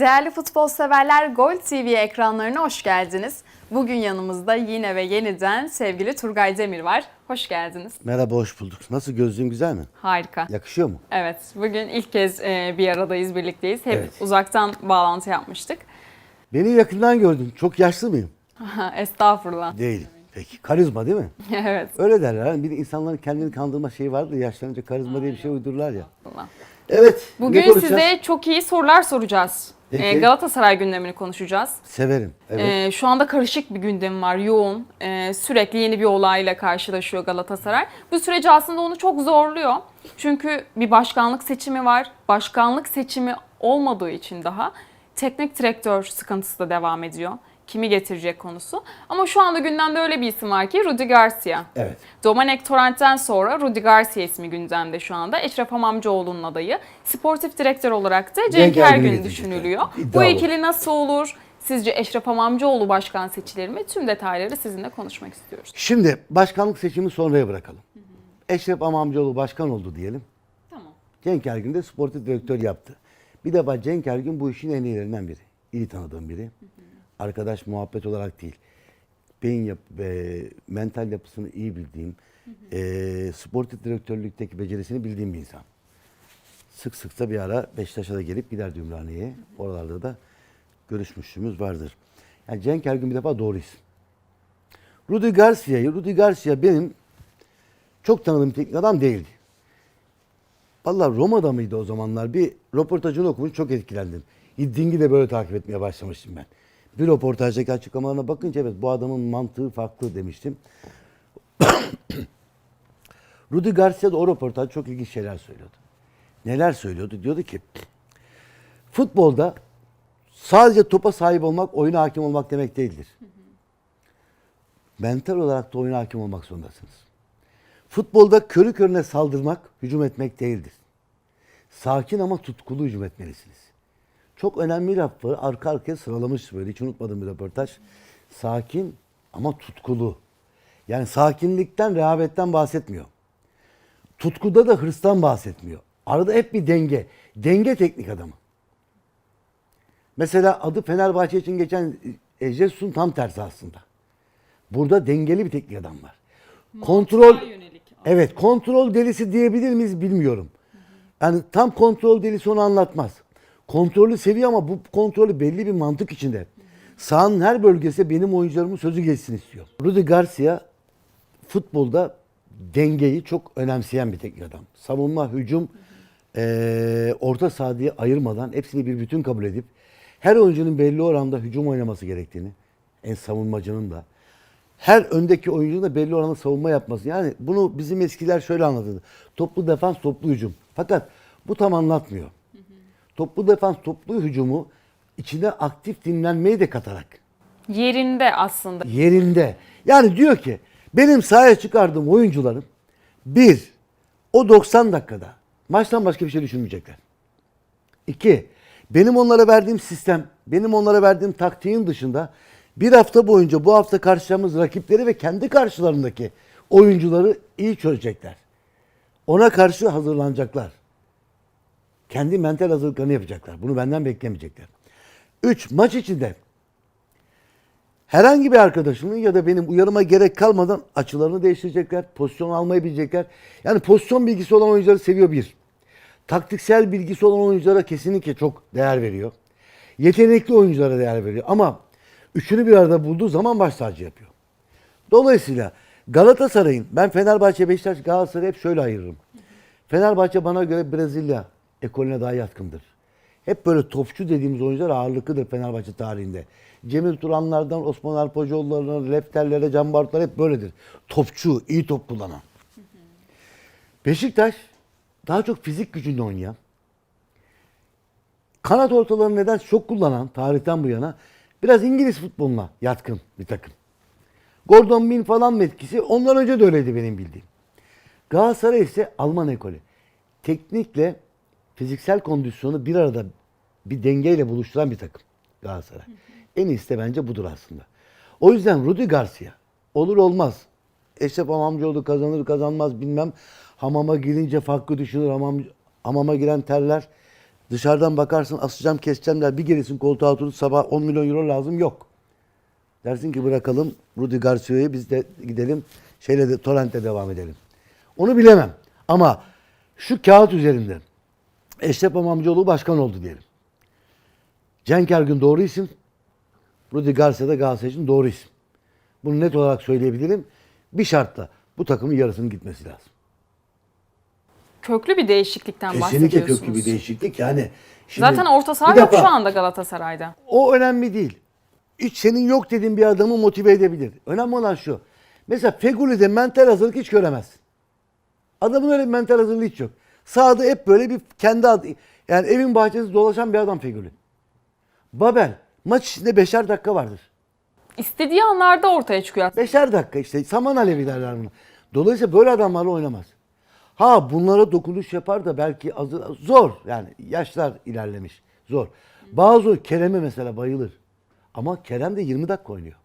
Değerli futbol severler Gol TV ekranlarına hoş geldiniz. Bugün yanımızda yine ve yeniden sevgili Turgay Demir var. Hoş geldiniz. Merhaba, hoş bulduk. Nasıl gözlüğüm güzel mi? Harika. Yakışıyor mu? Evet, bugün ilk kez e, bir aradayız, birlikteyiz. Hep Evet. uzaktan bağlantı yapmıştık. Beni yakından gördün. Çok yaşlı mıyım? Estağfurullah. Değilim. Peki. Karizma değil mi? evet. Öyle derler. Hani bir de insanların kendini kandırma şeyi vardır. ya, Yaşlanınca karizma diye bir şey uydururlar ya. estağfurullah. Evet. Bugün size çok iyi sorular soracağız. Peki. E, Galatasaray gündemini konuşacağız. Severim. Evet. Ee, şu anda karışık bir gündem var, yoğun. Ee, sürekli yeni bir olayla karşılaşıyor Galatasaray. Bu süreci aslında onu çok zorluyor. Çünkü bir başkanlık seçimi var. Başkanlık seçimi olmadığı için daha teknik direktör sıkıntısı da devam ediyor. Kimi getirecek konusu. Ama şu anda gündemde öyle bir isim var ki Rudi Garcia. Evet. Domanek Torrent'ten sonra Rudi Garcia ismi gündemde şu anda. Eşref Hamamcıoğlu'nun adayı. Sportif direktör olarak da Cenk Ergün düşünülüyor. Bu İddialı. ikili nasıl olur? Sizce Eşref Hamamcıoğlu başkan seçilir mi? Tüm detayları sizinle konuşmak istiyoruz. Şimdi başkanlık seçimi sonraya bırakalım. Eşref Amamcıoğlu başkan oldu diyelim. Tamam. Cenk Ergün de sportif direktör yaptı. Bir defa Cenk Ergün bu işin en iyilerinden biri. İyi tanıdığım biri. Arkadaş muhabbet olarak değil. Beyin yap ve mental yapısını iyi bildiğim, eee sportif direktörlükteki becerisini bildiğim bir insan. Sık sık da bir ara Beşiktaş'a da gelip gider Ümraniye'ye. Oralarda da görüşmüşlüğümüz vardır. Yani Cenk Ergün bir defa doğru isim. Rudi Garcia'yı, Rudi Garcia benim çok tanıdığım teknik adam değildi. Vallahi Roma'da mıydı o zamanlar? Bir röportajını okumuş çok etkilendim. Hidding'i de böyle takip etmeye başlamıştım ben. Bir röportajdaki açıklamalarına bakınca evet bu adamın mantığı farklı demiştim. Rudi Garcia da o röportaj çok ilginç şeyler söylüyordu. Neler söylüyordu? Diyordu ki futbolda sadece topa sahip olmak, oyuna hakim olmak demek değildir. Mental olarak da oyuna hakim olmak zorundasınız. Futbolda körü körüne saldırmak, hücum etmek değildir. Sakin ama tutkulu hücum etmelisiniz. Çok önemli laf var. Arka arkaya sıralamış böyle. Hiç unutmadığım bir röportaj. Sakin ama tutkulu. Yani sakinlikten, rehavetten bahsetmiyor. Tutkuda da hırstan bahsetmiyor. Arada hep bir denge. Denge teknik adamı. Mesela adı Fenerbahçe için geçen e, Jesus'un tam tersi aslında. Burada dengeli bir teknik adam var. Kontrol Evet, kontrol delisi diyebilir miyiz bilmiyorum. Yani tam kontrol delisi onu anlatmaz. Kontrolü seviyor ama bu kontrolü belli bir mantık içinde. Sahanın her bölgesi benim oyuncularımın sözü geçsin istiyor. Rudi Garcia futbolda dengeyi çok önemseyen bir teknik adam. Savunma, hücum, eee, orta saha diye ayırmadan hepsini bir bütün kabul edip her oyuncunun belli oranda hücum oynaması gerektiğini, en savunmacının da her öndeki oyuncunun da belli oranda savunma yapması. Yani bunu bizim eskiler şöyle anlatırdı. Toplu defans, toplu hücum. Fakat bu tam anlatmıyor. Toplu defans, toplu hücumu içine aktif dinlenmeyi de katarak Yerinde aslında. yerinde. Yani diyor ki benim sahaya çıkardığım oyuncularım bir, o 90 dakikada maçtan başka bir şey düşünmeyecekler. İki, benim onlara verdiğim sistem, benim onlara verdiğim taktiğin dışında bir hafta boyunca bu hafta karşılayacağımız rakipleri ve kendi karşılarındaki oyuncuları iyi çözecekler. Ona karşı hazırlanacaklar. Kendi mental hazırlıklarını yapacaklar. Bunu benden beklemeyecekler. Üç, maç içinde herhangi bir arkadaşımın ya da benim uyarıma gerek kalmadan açılarını değiştirecekler. Pozisyon almayı bilecekler. Yani pozisyon bilgisi olan oyuncuları seviyor bir. Taktiksel bilgisi olan oyunculara kesinlikle çok değer veriyor. Yetenekli oyunculara değer veriyor. Ama üçünü bir arada bulduğu zaman baş tacı yapıyor. Dolayısıyla Galatasaray'ın, ben Fenerbahçe, Beşiktaş, Galatasaray hep şöyle ayırırım. Fenerbahçe bana göre Brezilya ekolüne daha yatkındır. Hep böyle topçu dediğimiz oyuncular ağırlıklıdır Fenerbahçe tarihinde. Cemil Turanlardan Osman Arpacıoğullarına, Lefterlere, Can Bartlar hep böyledir. Topçu, iyi top kullanan. Beşiktaş daha çok fizik gücünde oynayan, kanat ortalarını neden çok kullanan tarihten bu yana biraz İngiliz futboluna yatkın bir takım. Gordon Bin falan etkisi ondan önce de öyleydi benim bildiğim. Galatasaray ise Alman ekolü. Teknikle fiziksel kondisyonu bir arada bir dengeyle buluşturan bir takım Galatasaray. En iyisi de bence budur aslında. O yüzden Rudi Garcia olur olmaz. Eşref Hamamcıoğlu kazanır kazanmaz bilmem. Hamama girince farklı düşünür. Hamam, hamama giren terler. Dışarıdan bakarsın asacağım keseceğim der. Bir gelirsin koltuğa oturup sabah 10 milyon euro lazım yok. Dersin ki bırakalım Rudi Garcia'yı biz de gidelim şeyle de Torrent'le devam edelim. Onu bilemem. Ama şu kağıt üzerinde Eşref Amamcıoğlu başkan oldu diyelim. Cenk Ergün doğru isim. Rudi Garcia da Galatasaray için doğru isim. Bunu net olarak söyleyebilirim. Bir şartla bu takımın yarısının gitmesi lazım. Köklü bir değişiklikten Kesinlikle bahsediyorsunuz. köklü bir değişiklik. Yani şimdi Zaten orta saha yok şu anda Galatasaray'da. O önemli değil. Hiç senin yok dediğin bir adamı motive edebilir. Önemli olan şu. Mesela Feguli'de mental hazırlık hiç göremezsin. Adamın öyle bir mental hazırlığı hiç yok. Sahada hep böyle bir kendi adı, yani evin bahçesi dolaşan bir adam Feguli. Babel maç içinde beşer dakika vardır. İstediği anlarda ortaya çıkıyor. Beşer dakika işte saman alevi derler buna. Dolayısıyla böyle adamlarla oynamaz. Ha bunlara dokunuş yapar da belki azı, zor yani yaşlar ilerlemiş zor. Bazı Kerem'e mesela bayılır. Ama Kerem de 20 dakika oynuyor.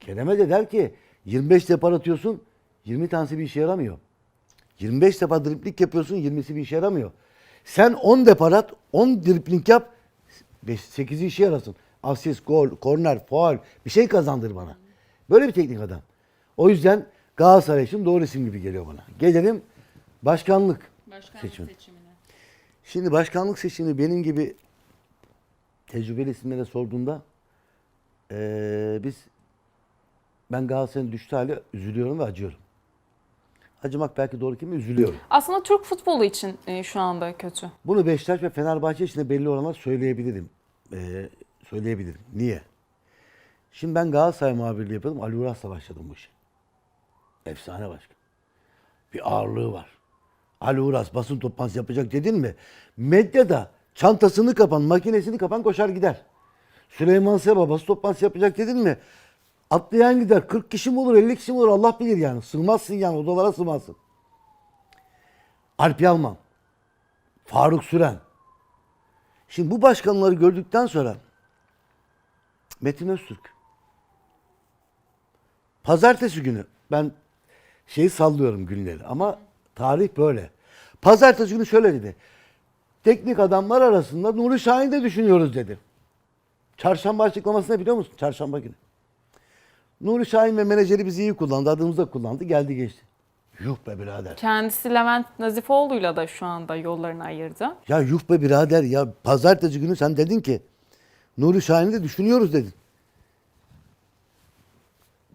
Kerem'e de der ki 25 depar atıyorsun 20 tanesi bir işe yaramıyor. 25 defa driplik yapıyorsun 20'si bir işe yaramıyor. Sen 10 depar at 10 dripling yap 8'i işe yarasın. Asist, gol, korner, faul bir şey kazandır bana. Böyle bir teknik adam. O yüzden Galatasaray için doğru isim gibi geliyor bana. Gelelim başkanlık, seçimi. Şimdi başkanlık seçimi benim gibi tecrübeli isimlere sorduğunda eee, biz ben Galatasaray'ın düştüğü hale üzülüyorum ve acıyorum. Acımak belki doğru kelime üzülüyorum. Aslında Türk futbolu için e, şu anda kötü. Bunu Beşiktaş ve Fenerbahçe için de belli oranlar söyleyebilirim. Ee, söyleyebilirim. Niye? Şimdi ben Galatasaray muhabirliği yapıyordum. Ali Uras'la başladım bu işe. Efsane başkan. Bir ağırlığı var. Ali Uras basın toplantısı yapacak dedin mi? Medyada çantasını kapan, makinesini kapan koşar gider. Süleyman Seba basın toplantısı yapacak dedin mi? Atlayan gider. 40 kişi mi olur, 50 kişi mi olur Allah bilir yani. Sığmazsın yani odalara sığmazsın. Alp Yalman. Faruk Süren. Şimdi bu başkanları gördükten sonra Metin Öztürk. Pazartesi günü ben şeyi sallıyorum günleri ama tarih böyle. Pazartesi günü şöyle dedi. Teknik adamlar arasında Nuri Şahin'i de düşünüyoruz dedi. Çarşamba açıklaması ne biliyor musun? Çarşamba günü. Nuri Şahin ve menajeri bizi iyi kullandı. Adımızı da kullandı. Geldi geçti. Yuh be birader. Kendisi Levent Nazifoğlu'yla da şu anda yollarını ayırdı. Ya yuh be birader ya pazartesi günü sen dedin ki Nuri Şahin'i de düşünüyoruz dedin.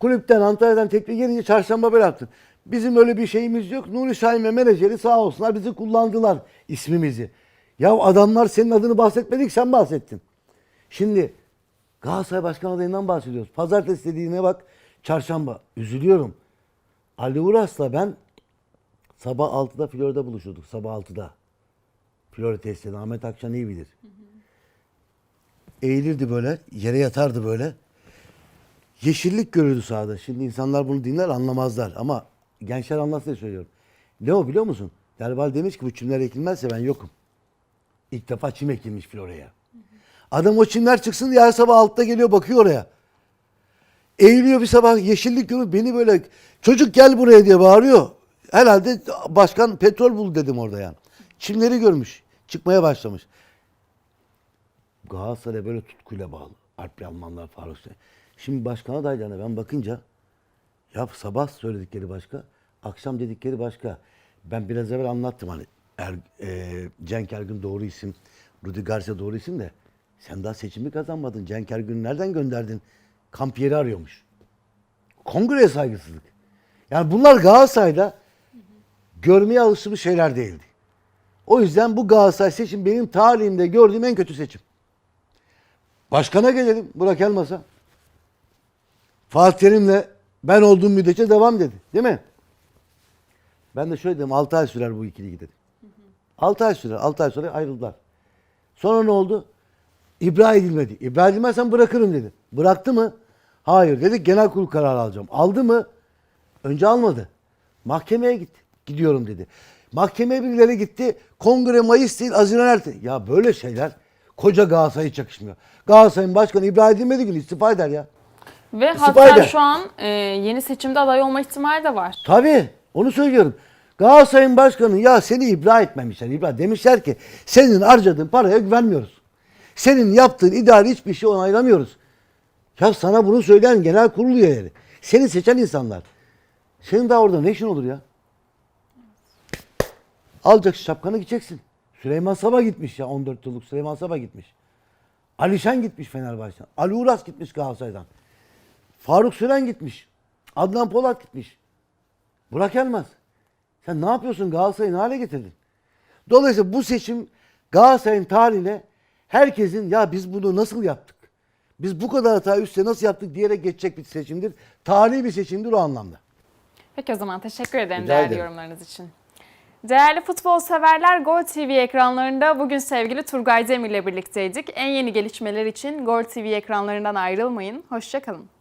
Kulüpten Antalya'dan teklif gelince çarşamba yaptın. Bizim öyle bir şeyimiz yok. Nuri Şahin ve menajeri sağ olsunlar bizi kullandılar ismimizi. Ya adamlar senin adını bahsetmedik sen bahsettin. Şimdi Galatasaray Başkan adayından bahsediyoruz. Pazartesi dediğine bak çarşamba. Üzülüyorum. Ali Uras'la ben sabah 6'da Florya'da buluşuyorduk. Sabah 6'da. Florya tesisinde Ahmet Akçan iyi bilir. Eğilirdi böyle, yere yatardı böyle. Yeşillik görürdü sahada. Şimdi insanlar bunu dinler anlamazlar ama gençler anlasın diye söylüyorum. Ne o biliyor musun? Derbal demiş ki bu çimler ekilmezse ben yokum. İlk defa çim ekilmiş Florya'ya. Adam o çimler çıksın diye her sabah altta geliyor bakıyor oraya. Eğiliyor bir sabah yeşillik görüyor beni böyle çocuk gel buraya diye bağırıyor. Herhalde başkan petrol bul dedim orada yani. Çimleri görmüş. Çıkmaya başlamış. Galatasaray böyle tutkuyla bağlı. Alp Yalmanlar, Faruk. Şimdi başkan adaylarına ben bakınca ya sabah söyledikleri başka, akşam dedikleri başka. Ben biraz evvel anlattım hani er, e, Cenk Ergün doğru isim, Rudi Garcia doğru isim de sen daha seçimi kazanmadın. Cenk Ergün'ü nereden gönderdin? Kamp yeri arıyormuş. Kongreye saygısızlık. Yani bunlar Galatasaray'da görmeye alışılmış şeyler değildi. O yüzden bu Galatasaray seçim benim tarihimde gördüğüm en kötü seçim. Başkana gelelim. Burak Elmas'a. Fatih Terim'le ben olduğum müddetçe devam dedi. Değil mi? Ben de şöyle dedim 6 ay sürer bu ikili dedim. 6 ay sürer. 6 ay sonra ayrıldılar. Sonra ne oldu? İbra edilmedi. İbra edilmezsen bırakırım dedi. Bıraktı mı? Hayır dedi. Genel kurul kararı alacağım. Aldı mı? Önce almadı. Mahkemeye gitti. Gidiyorum dedi. Mahkemeye birileri gitti. Kongre Mayıs değil Haziran erte. Ya böyle şeyler koca Galatasaray'a hiç yakışmıyor. Galatasaray'ın başkanı İbra edilmedi gün istifa eder ya. Ve İstifa hatta eder. şu an e, yeni seçimde aday olma ihtimali de var. Tabii onu söylüyorum. Galatasaray'ın başkanı ya seni ibra etmemişler. İbra demişler ki senin harcadığın paraya güvenmiyoruz. Senin yaptığın idari hiçbir şey onaylamıyoruz. Ya sana bunu söyleyen genel kurul üyeleri. Seni seçen insanlar. Senin daha orada ne işin olur ya? Alacaksın şapkanı gideceksin. Süleyman Saba gitmiş ya 14 yıllık Süleyman Saba gitmiş. Alişen gitmiş Fenerbahçe'den. Ali Uras gitmiş Galatasaray'dan. Faruk Süren gitmiş. Adnan Polat gitmiş. Burak Elmaz. Sen ne yapıyorsun Galatasaray'ı ne hale getirdin? Dolayısıyla bu seçim Galatasaray'ın tarihine herkesin ya biz bunu nasıl yaptık? Biz bu kadar hata üstte nasıl yaptık diyerek geçecek bir seçimdir. Tarihi bir seçimdir o anlamda. Peki o zaman teşekkür ederim Rica değerli ederim. yorumlarınız için. Değerli futbol severler Gol TV ekranlarında bugün sevgili Turgay Demir ile birlikteydik. En yeni gelişmeler için Gol TV ekranlarından ayrılmayın. Hoşçakalın.